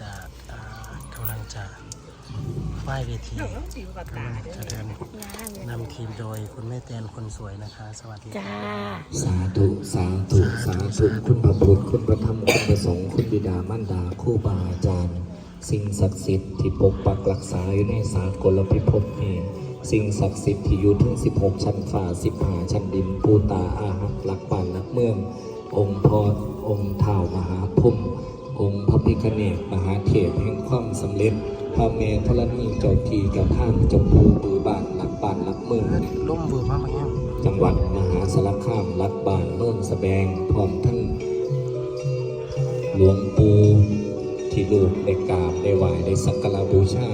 จะอ่ากำลังจะไหว้เวทีกำลังจะเดินนำทีมโดยคุณแม่แตนคนสวยนะคะ สวัสดีจ้าสาธุสาธุสาธุคุณพระพุทธคุณพระธรรมคุณพระสงฆ์คุณบิดามารดาครู่บาอาจารย์ สิ่งศักดิ์สิทธิ์ที่ปกปักรักษาอยู่ในสากลพิภพนี้สิ่งศักดิ์สิทธิ์ที่อยู่ถึง 16 ชั้นฟ้า15ชั้นดินปูตาอาหักหลักบ้านหลักเมือง องค์พอองค์เท้ามหาพุ่มอง คเนศมหาเทพแห่งความสำเร็จพระเมธรณีเจ้าทีเจ้าท่านเจ้าภูบือบ้านหลักบ้านหลักเมืองร่มเบือมากไหมครับจังหวัดมหาสารคามรัฐบานโน่นสแบงพร้อมทั้งหลวงปู่ที่ลูกได้กราบได้ไหว้ได้สักการะบูชา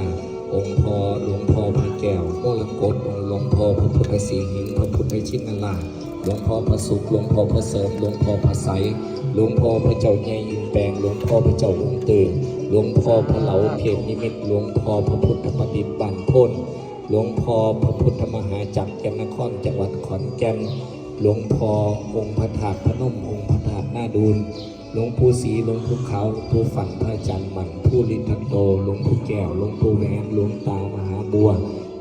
องค์พ่อหลวงพ่อพระแก้วโมลกตองค์หลวงพ่อพระพุทธศรีหิงพระพุทธชินราชหลวงพ่อพระสุขหลวงพ่อพระเสริมหลวงพ่อพระใส ลวงพ่อพระเจ้าใหญ่อินแปลงหลวงพ่อพระเจ้าอุ้งตื่นหลวงพ่อพระเหลาเทพนิมิตหลวงพ่อพระพุทธปฏิบัติพ้นหลวงพ่อพระพุทธมหาจักรแก่นนครจังหวัดขอนแก่นหลวงพ่อองค์พระธาตุพนมองค์พระธาตุหน้าดูนหลวงปู่ศรีหลวงปู่ขาวหลวงปู่ฝันพระอาจารย์หมันผู้ลิทัตโตหลวงปู่แก้วหลวงปู่แหวนหลวงตามหาบัว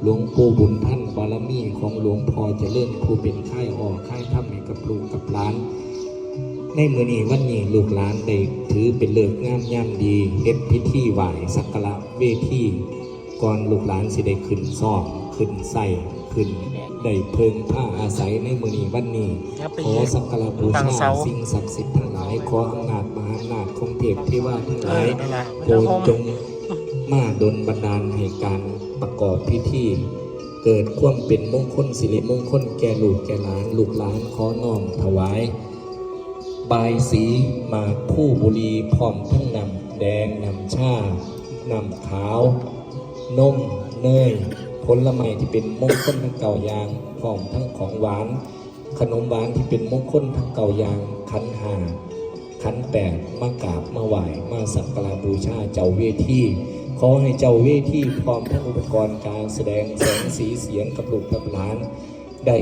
หลวงปู่บุญท่านบารมีของหลวงพ่อเจริญผู้เป็นค่ายออกค่ายถ้ำให้กับลูกกับหลาน ในมือนี้วันนี้ลูกหลานได้ถือเป็นเลิกษ์งามย่ำดีเฮ็ดพิธีไหว้สักการะเวทีก่อนลูกหลานสิได้ขึ้นซ่อมขึ้นใส่ขึ้นได้เพิงผ้าอาศัยในมือนี้วันนี้ครับไปขอเยอะสักการะบูตั้งชาเสาสิ่งศักดิ์สิทธิ์ทั้งหลายขออำนาจมหาอำนาจของเทพเทวาทั้งหเอลาอยนี่นะโปไม่รต้องดห่มจงมาดลบันดาลให้การประกอบพิธีเกิดความเป็นมงคลสิริมงคลแก่ลูกแก่หลานลูกหลานขอน้อมถวาย บายสีมาผู้บุรีพร้อมทั้งนำแดงนำชานำขาว นมเนยผลไม้ที่เป็นมงคลทั้งเก่ายางพร้อมทั้งของหวาน ขนมหวานที่เป็นมงคลทั้งเก่ายางขันหาขันแปดมากราบมาไหว้มาสักการะบูชาเจ้าเวทีขอให้เจ้าเวทีพร้อมทั้งอุปกรณ์การแสดงแสงสีเสียงกับลูกกับหลานได้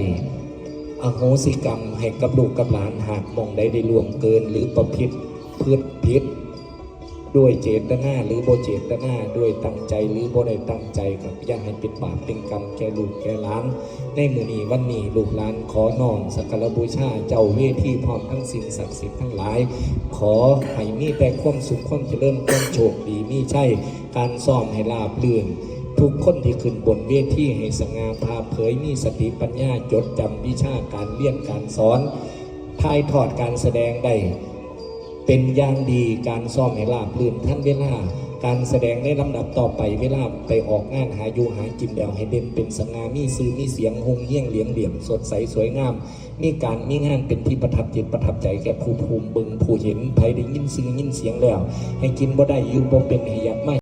อโหสิกรรมให้กับลูกกับหลานหากมองได้ได้ล่วงเกิน หรือประพฤติพืชพิษด้วยเจตนาหรือโบเจตนาด้วยตั้งใจหรือโบได้ตั้งใจกับอย่าให้เป็นบาปเป็นกรรมแก่ลูกแก่หลาน ในมือนี้วันนี้ลูกหลานขอนอนสักการะบูชาเจ้าเวทีพร้อมทั้งสิ่งศักดิ์สิทธิ์ทั้งหลาย ขอให้มีแต่ความสุขความเจริญความโชคดีมีใช่การซ่อมให้ลาบลื่น ทุกคนที่ขึ้นบนเวทีให้สง่าพาเผยมีสติปัญญาจดจำวิชาการเรียนการสอนถ่ายทอดการแสดงได้เป็นอย่างดีการซ่อมให้ลาบลื่นท่านเวลา การแสดงในลำดับต่อไปเวลาไปออกงานหาอยู่หากินแล้วให้เด่นเป็นสง่ามีซื้อมีเสียงหงเฮี้ยงเหลียงเหลี่ยมสดใสสวยงาม มีการมีงานเป็นที่ประทับจิตประทับใจแก่ผู้ภูมิบึงผู้เห็นไผได้ยินซื้อยินเสียงแล้ว ให้กินบ่ได้อยู่บ่เป็นให้ยากไม่